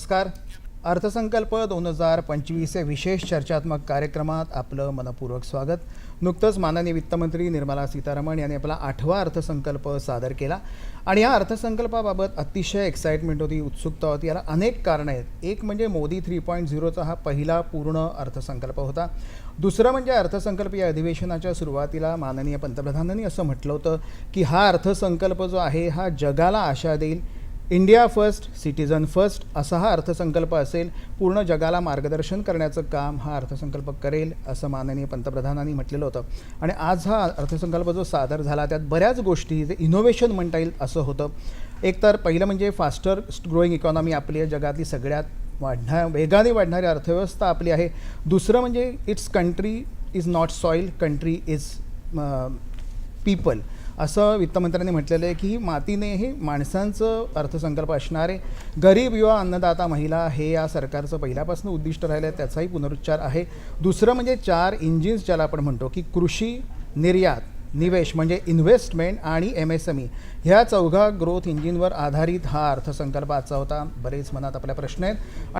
नमस्कार. अर्थसंकल्प दोन हजार पंचवीस या विशेष चर्चात्मक कार्यक्रमात आपलं मनपूर्वक स्वागत. नुकतंच माननीय वित्तमंत्री निर्मला सीतारामन यांनी आपला आठवा अर्थसंकल्प सादर केला. आणि या अर्थसंकल्पाबाबत अतिशय एक्साइटमेंट होती उत्सुकता होती. याला अनेक कारणं आहेत. एक म्हणजे मोदी थ्री पॉईंट झिरोचा हा पहिला पूर्ण अर्थसंकल्प होता. दुसरं म्हणजे अर्थसंकल्प या अधिवेशनाच्या सुरुवातीला माननीय पंतप्रधानांनी असं म्हटलं होतं की हा अर्थसंकल्प जो आहे हा जगाला आशा देईल. इंडिया फर्स्ट सिटीजन फर्स्ट असा हा अर्थसंकल्प असेल. पूर्ण जगाला मार्गदर्शन करण्याचं काम हा अर्थसंकल्प करेल असं माननीय पंतप्रधानांनी म्हटलेलं होतं. आणि आज हा अर्थसंकल्प जो सादर झाला त्यात बऱ्याच गोष्टी जे इनोव्हेशन म्हणता येईल असं होतं. एक तर पहिलं म्हणजे फास्टर ग्रोईंग इकॉनॉमी आपली आहे जगातली सगळ्यात वाढण्या वेगाने वाढणारी अर्थव्यवस्था आपली आहे. दुसरं म्हणजे it's country is not soil country is people असं वित्तमंत्र्यांनी म्हटलेलं आहे की मातीने हे माणसांचं अर्थसंकल्प असणारे गरीब युवा अन्नदाता महिला हे या सरकारचं पहिल्यापासून उद्दिष्ट राहिलं आहे त्याचाही पुनरुच्चार आहे. दुसरं म्हणजे चार इंजिन्स ज्याला आपण म्हणतो की कृषी निर्यात निवेश म्हणजे इन्व्हेस्टमेंट आणि एम एस एम ई ह्या चौघा ग्रोथ इंजिनवर आधारित हा अर्थसंकल्प आजचा होता. बरेच मनात आपल्या प्रश्न आहेत.